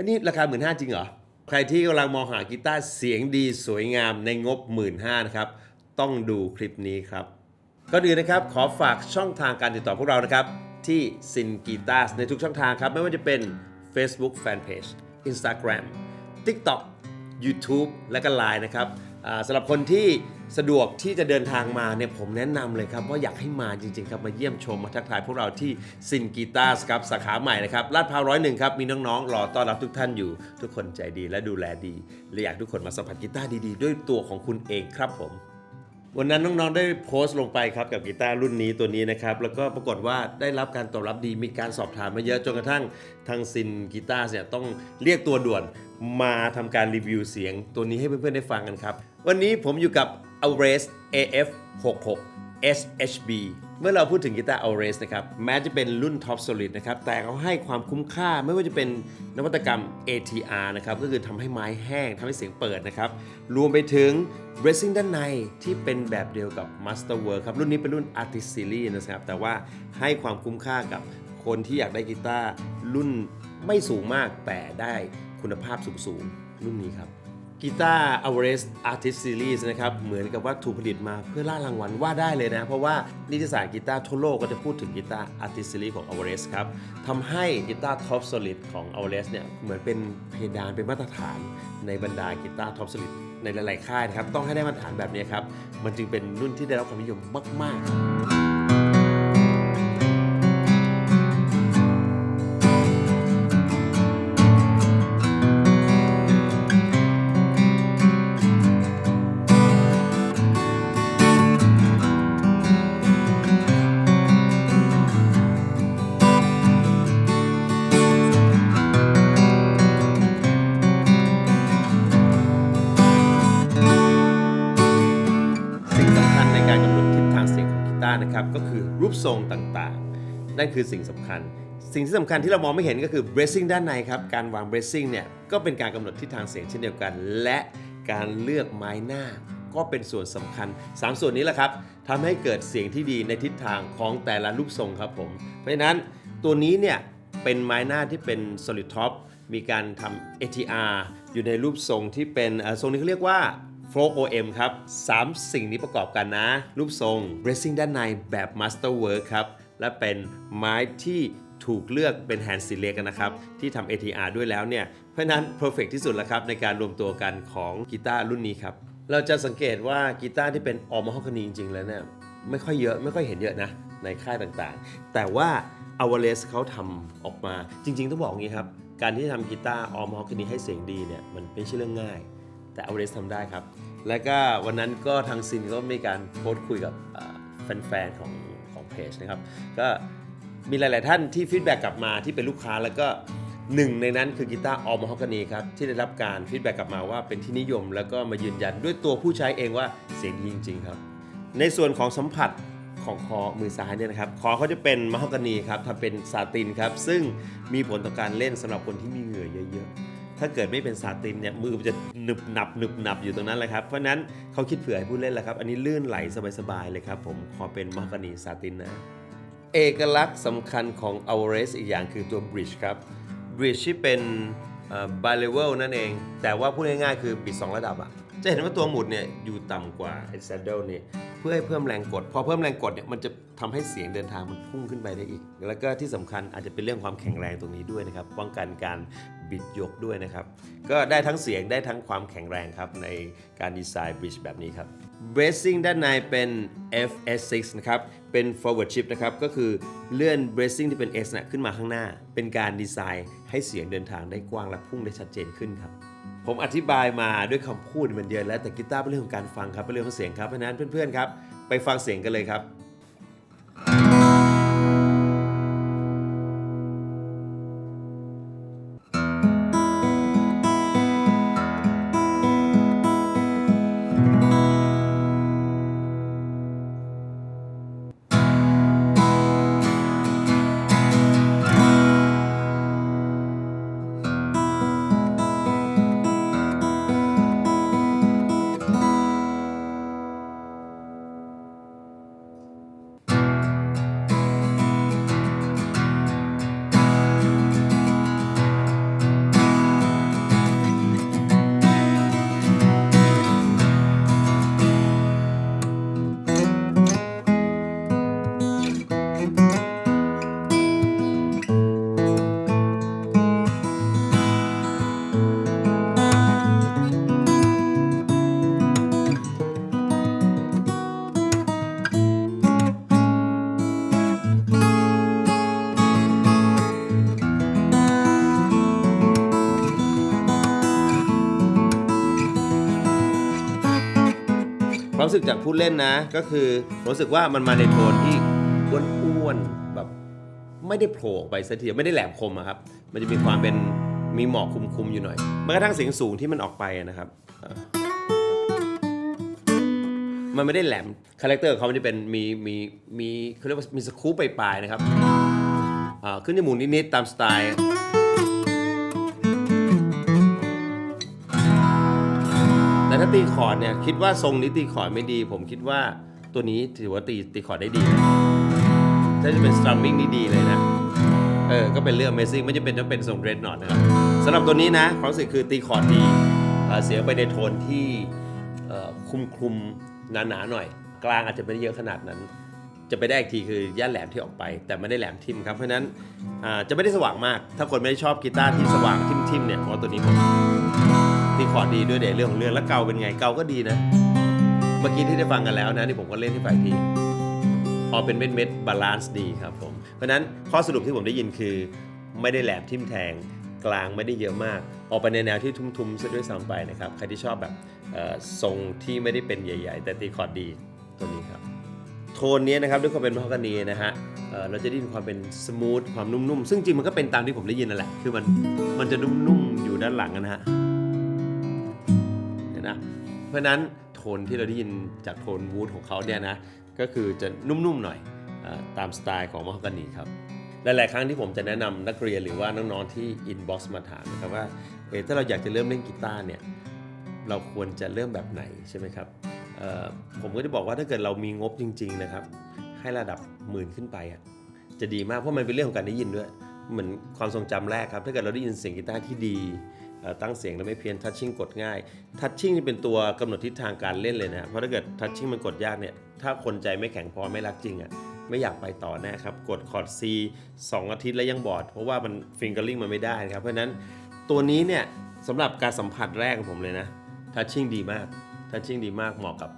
อันนี้ราคา 1 5ื่นจริงเหรอ ใครที่กำลังมองหากีตาร์เสียงดีสวยงามในงบ 1 5ื่นนะครับ ต้องดูคลิปนี้ครับก็ดีนะครับขอฝากช่องทางการติดต่อพวกเรานะครับ ที่ซินกีตาร์ในทุกช่องทางครับ ไม่ว่าจะเป็น Facebook Fanpage Instagram TikTok YouTube และก็ Line นะครับ สำหรับคนที่สะดวกที่จะเดินทางมาเนี่ยผมแนะนำเลยครับ ว่าอยากให้มาจริงๆครับมาเยี่ยมชมมาทักทายพวกเราที่ซินกีตาร์ครับสาขาใหม่นะครับลาดพร้าวร้อยหนึ่งครับมีน้องๆรอต้อนรับทุกท่านอยู่ ทุกคนใจดีและดูแลดีและอยากทุกคนมาสัมผัสกีตาร์ดีๆ ด้วยตัวของคุณเองครับผม วันนั้นน้องๆได้โพสต์ลงไปครับกับกีตาร์รุ่นนี้ตัวนี้นะครับ แล้วก็ปรากฏว่าได้รับการตอบรับดีมีการสอบถามมาเยอะจนกระทั่งทางซินกีตาร์เนี่ยต้องเรียกตัวด่วนมาทำการรีวิวเสียงตัวนี้ให้เพื่อนๆได้ฟังกันครับ วันนี้ผมอยู่กับ a r e s AF 66 SHB เมื่อเราพูดถึงกีตาร์ a r e s นะครับแม้จะเป็นรุ่น Top Solid นะครับแต่เขาให้ความคุ้มค่าไม่ว่าจะเป็นนวัตกรรม ATR นะครับก็คือทำให้ไม้แห้งทำให้เสียงเปิดนะครับรวมไปถึง bracing ด้านในที่เป็นแบบเดียวกับ Masterwork ครับรุ่นนี้เป็นรุ่น Artist Series นะครับแต่ว่าให้ความคุ้มค่ากับคนที่อยากได้กีตาร์รุ่นไม่สูงมากแต่ได้คุณภาพสูงๆรุ่นนี้ครับ กีตาร์ a v e r e s t Artist Series นะครับ เหมือนกับว่าถูกผลิตมาเพื่อล่ารางวัลว่าได้เลยนะ เพราะว่านิตยสารกีตาร์ทั่วโลกก็จะพูดถึงกีตาร์ Artist Series ของ a v e r e s t ครับทำให้กีตาร์ Top Solid ของ a v e r e s t เนี่ย เหมือนเป็นเพดานเป็นมาตรฐานในบรรดากีตาร์ Top Solid ในหลาย ๆ ค่ายนะครับ ต้องให้ได้มาตรฐานแบบนี้ครับ มันจึงเป็นรุ่นที่ได้รับความนิยมมาก ๆ นะครับก็คือรูปทรงต่างๆ นั่นคือสิ่งสำคัญ สิ่งที่สำคัญที่เรามองไม่เห็นก็คือ bracing ด้านในครับ การวาง bracing เนี่ยก็เป็นการกำหนดทิศทางเสียงเช่นเดียวกัน และการเลือกไม้หน้าก็เป็นส่วนสำคัญ 3 ส่วนนี้แหละครับทำให้เกิดเสียงที่ดีในทิศทางของแต่ละรูปทรงครับผม เพราะฉะนั้นตัวนี้เนี่ยเป็นไม้หน้าที่เป็น solid top มีการทำ ATR อยู่ในรูปทรงที่เป็นทรงนี้เขาเรียกว่า f l o OM ครับ 3 สิ่งนี้ประกอบกันนะ รูปทรง bracing ด้านในแบบ Masterwork ครับ และเป็นไม้ที่ถูกเลือกเป็น hand select กันะครับ ที่ทำ ATR ด้วยแล้วเนี่ย เพราะนั้น perfect ที่สุดแล้วครับในการรวมตัวกันของกีตาร์รุ่นนี้ครับ เราจะสังเกตว่ากีตาร์ที่เป็นออมฮอกนีจริงๆ แล้วเนี่ย ไม่ค่อยเยอะไม่ค่อยเห็นเยอะนะ ในค่ายต่างๆ แต่ว่า a v a l e s เขาทำออกมาจริง ๆ ต้องบอกงี้ครับการที่ทำกีตาร์ออมฮอกนีให้เสียงดีเนี่ยมันไม่ใช่เรื่องง่าย แต่เอาเรสทำได้ครับ และก็วันนั้นก็ทางซินก็มีการโพสต์คุยกับแฟนๆของของเพจนะครับ ก็มีหลาย ๆ ท่านที่ฟีดแบ็กกลับมาที่เป็นลูกค้าแล้วก็หนึ่งในนั้นคือกีตาร์ออมฮอกนีครับ ที่ได้รับการฟีดแบ็กกลับมาว่าเป็นที่นิยม แล้วก็มายืนยันด้วยตัวผู้ใช้เองว่าเสียงดีจริง ๆ ครับ ในส่วนของสัมผัสของคอมือซ้ายเนี่ยนะครับคอเขาจะเป็นมะฮอกกานีครับทำเป็นซาตินครับ ซึ่งมีผลต่อการเล่นสำหรับคนที่มีเหงื่อเยอะ ๆ ถ้าเกิดไม่เป็นซาตินเนี่ยมือมันจะหนึบหนับหนึบหนับอยู่ตรงนั้นเลยครับ เพราะนั้นเขาคิดเผื่อให้ผู้เล่นแล้วครับ อันนี้ลื่นไหลสบายๆเลยครับ ผมขอเป็นมะฮอกกานีซาตินนะ เอกลักษณ์สำคัญของ a v a r e s อีกอย่างคือตัว bridge ครับ bridge ที่เป็น b i level นั่นเอง แต่ว่าพูดง่ายๆคือบิด2ระดับอะจะเห็นว่าตัวหมุดเนี่ยอยู่ต่ำกว่าไอ้ saddle นี่ เพื่อให้เพิ่มแรงกด พอเพิ่มแรงกดเนี่ยมันจะทำให้เสียงเดินทางมันพุ่งขึ้นไปได้อีก แล้วก็ที่สำคัญอาจจะเป็นเรื่องความแข็งแรงตรงนี้ด้วยนะครับ ป้องกันการบิดยกด้วยนะครับ ก็ได้ทั้งเสียงได้ทั้งความแข็งแรงครับ ในการดีไซน์ bridge แบบนี้ครับ bracing ด้านในเป็น FS6 นะครับ เป็น forward shift นะครับ ก็คือเลื่อน bracing ที่เป็น S นะขึ้นมาข้างหน้า เป็นการดีไซน์ให้เสียงเดินทางได้กว้างและพุ่งได้ชัดเจนขึ้นครับ ผมอธิบายมาด้วยคำพูดมันเยอะแล้วแต่กีตาร์เป็นเรื่องของการฟังครับเป็นเรื่องของเสียงครับเพราะฉะนั้นเพื่อนๆครับ ไปฟังเสียงกันเลยครับ ความรู้สึกจากผู้เล่นนะ ก็คือรู้สึกว่ามันมาในโทนที่อ้วนๆแบบไม่ได้โผล่ออกไปสักทีไม่ได้แหลมคมอะครับ มันจะมีความเป็นมีหมอกคุมๆอยู่หน่อยแม้กระทั่งเสียงสูงที่มันออกไปนะครับมันไม่ได้แหลมคาแรคเตอร์เขามันจะเป็นมีมีมีเขาเรียกว่ามีสคูปปลายๆนะครับขึ้นจมูกนิดๆตามสไตล์ ตีคอร์ดเนี่ยคิดว่าทรงนี้ตีคอร์ดไม่ดี ผมคิดว่าตัวนี้ถือว่าตีตีคอร์ดได้ดีนะถ้าจะเป็นสตรัมมิ่งนี่ดีเลยนะ เออ ก็เป็นเรื่อง Amazing ไม่จะเป็นต้องเป็นทรงเรดนอตนะครับสำหรับตัวนี้นะความรู้สึกคือตีคอร์ดดีเสียงไปในโทนที่คุมคุมหนาหนาหน่อย กลางอาจจะไม่ได้เยอะขนาดนั้น จะไปได้อีกทีคือย่านแหลมที่ออกไป แต่ไม่ได้แหลมทิมครับ เพราะนั้นจะไม่ได้สว่างมาก ถ้าคนไม่ได้ชอบกีตาร์ที่สว่างทิมทิมๆเนี่ยเพราะตัวนี้ผม ตีคอร์ดดีด้วยเดี๋ยวเรื่องของเรื่องแล้วเกาเป็นไงเกาก็ดีนะ เมื่อกี้ที่ได้ฟังกันแล้วนะนี่ผมก็เล่นที่ฝ่ายทีออเป็นเม็ดเม็ดบาลานซ์ดีครับผม เพราะฉะนั้นข้อสรุปที่ผมได้ยินคือ ไม่ได้แหลมทิ่มแทงกลางไม่ได้เยอะมาก ออกไปในแนวที่ทุ้มๆซะด้วยซ้ำไปนะครับ ใครที่ชอบแบบเออทรงที่ไม่ได้เป็นใหญ่ ๆ แต่ตีคอร์ดดีตัวนี้ครับ โทนนี้นะครับด้วยความเป็นมะฮอกกานีนะฮะเเราจะได้ยินความเป็นสมูทความนุ่มๆ ซึ่งจริงมันก็เป็นตามที่ผมได้ยินนั่นแหละ คือมันมันจะนุ่มๆอยู่ด้านหลังนะฮะ เห็นนะ เพราะนั้นโทนที่เราได้ยินจากโทนวูดของเขาเนี่ยนะ ก็คือจะนุ่มๆหน่อยอตามสไตล์ของม a ฮอกกานีครับ หลายๆครั้งที่ผมจะแนะนำนักเรียนหรือว่าน้องๆที่อินบ็อกซ์มาถามนะครับว่าเออถ้าเราอยากจะเริ่มเล่นกีตาร์เนี่ยเราควรจะเริ่มแบบไหนใช่ไหมครับผมก็จะบอกว่าถ้าเกิดเรามีงบจริง ๆนะครับ ให้ระดับหมื่นขึ้นไปอะจะดีมากเพราะมันเป็นเรื่องของการได้ยินด้วย เหมือนความทรงจำแรกครับ ถ้าเกิดเราได้ยินเสียงกีตาร์ที่ดี ตั้งเสียงแล้วไม่เพี้ยนทัชชิ่งกดง่ายทัชชิ่งนี่เป็นตัวกำหนดทิศทางการเล่นเลยนะเพราะถ้าเกิดทัชชิ่งมันกดยากเนี่ยถ้าคนใจไม่แข็งพอไม่รักจริงอะไม่อยากไปต่อแน่ครับกดคอร์ด C 2 อาทิตย์แล้วยังบอด เพราะว่ามันฟิงเกอร์ลิงมันไม่ได้ครับ เพราะฉะนั้นตัวนี้เนี่ยสำหรับการสัมผัสแรกของผมเลยนะทัชชิ่งดีมากทัชชิ่งดีมากเหมาะกับ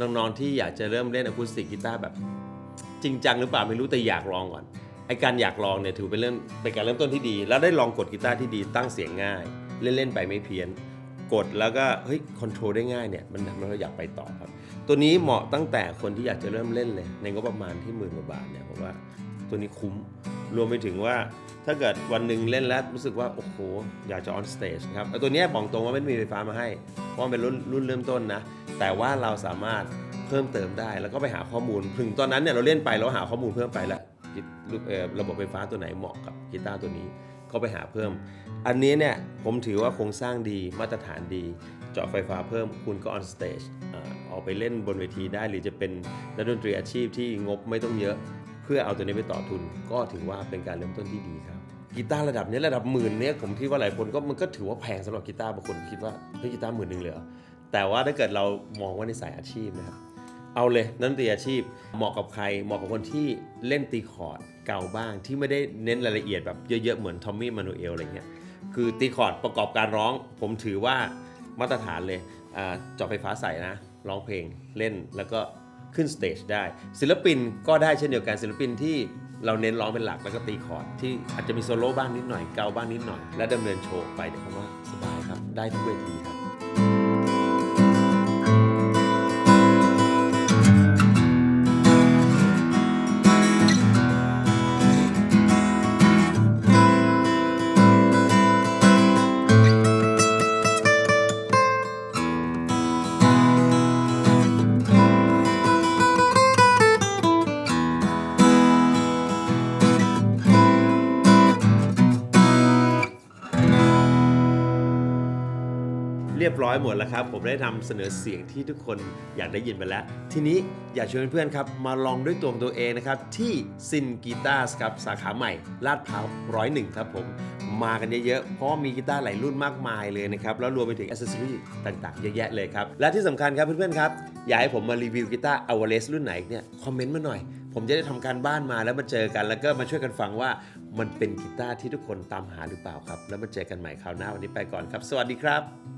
น้องๆที่อยากจะเริ่มเล่นอะคูสติกกีตาร์แบบ จริงจังหรือเปล่าไม่รู้แต่อยากลองก่อนไอการอยากลองเนี่ยถือเป็นเรื่องเป็นการเริ่มต้นที่ดี แล้วได้ลองกดกีตาร์ที่ดีตั้งเสียงง่าย เล่นๆไปไม่เพี้ยน กดแล้วก็เฮ้ยคอนโทรลได้ง่ายเนี่ยมันทำให้เราอยากไปต่อครับ ตัวนี้เหมาะตั้งแต่คนที่อยากจะเริ่มเล่นเลย ในงบประมาณที่หมื่นกว่าบาทเนี่ยผมว่าตัวนี้คุ้มรวมไปถึงว่าถ้าเกิดวันหนึ่งเล่นแล้วรู้สึกว่าโอ้โหอยากจะออนสเตจครับตัวนี้บอกตรงว่าไม่มีไฟฟ้ามาให้เพราะมันเป็นรุ่นรุ่นเริ่มต้นนะ แต่ว่าเราสามารถเพิ่มเติมได้แล้วก็ไปหาข้อมูล ถึงตอนนั้นเนี่ยเราเล่นไปเราหาข้อมูลเพิ่มไปแล้วเออระบบไฟฟ้าตัวไหนเหมาะกับกีตาร์ตัวนี้ ก็ไปหาเพิ่ม อันนี้เนี่ยผมถือว่าโครงสร้างดีมาตรฐานดี เจาะไฟฟ้าเพิ่มคุณก็ออนสเตจออกไปเล่นบนเวทีได้ หรือจะเป็นนักดนตรีอาชีพที่งบไม่ต้องเยอะ เพื่อเอาตัวนี้ไปต่อทุน ก็ถือว่าเป็นการเริ่มต้นที่ดีครับกีตาร์ระดับนี้ระดับหมื่นเนี่ยผมคิดว่าหลายคนก็มันก็ถือว่าแพงสำหรับกีตาร์บางคนคิดว่าเฮ้ยกีตาร์หมื่นหนึ่งเลยเหรอแต่ว่าถ้าเกิดเรามองว่าในสายอาชีพนะครับ เอาเลยนักดนตรีอาชีพเหมาะกับใคร เหมาะกับคนที่เล่นตีคอร์ดเก่าบ้างที่ไม่ได้เน้นรายละเอียดแบบเยอะๆ เหมือนทอมมี่มานูเอลอะไรเงี้ยคือตีคอร์ดประกอบการร้อง ผมถือว่ามาตรฐานเลยอ่าจาะไฟฟ้าใส่นะ ร้องเพลงเล่นแล้วก็ขึ้นสเตจได้ ศิลปินก็ได้เช่นเดียวกันศิลปินที่เราเน้นร้องเป็นหลักแล้วก็ตีคอร์ดที่อาจจะมีโซโล่บ้างนิดหน่อยเกาบ้างนิดหน่อย และดำเนินโชว์ไปเดี๋ยวผมว่าสบายครับ ได้ทุกเวทีครับ รียบร้อยหมดแล้วครับ ผมได้นำเสนอเสียงที่ทุกคนอยากได้ยินไปแล้ว ทีนี้อยากชวนเพื่อนๆครับมาลองด้วยตัวของตัวเองนะครับ ที่ซินกีตาร์ครับสาขาใหม่ ลาดพร้าวร้อยหนึ่งครับผมมากันเยอะๆ เพราะมีกีตาร์หลายรุ่นมากมายเลยนะครับ แล้วรวมไปถึงอ c เซ s ซอรี่ต่างๆ เยอะแยะเลยครับ และที่สำคัญครับเพื่อนๆครับ อยากให้ผมมารีวิวกีตาร์อวาเลสรุ่นไหนเนี่ย คอมเมนต์มาหน่อย ผมจะได้ทำการบ้านมาแล้วมาเจอกัน แล้วก็มาช่วยกันฟังว่ามันเป็นกีตาร์ที่ทุกคนตามหาหรือเปล่าครับ แล้วมาเจอกันใหม่คราวหน้าวันนี้ไปก่อนครับ สวัสดีครับ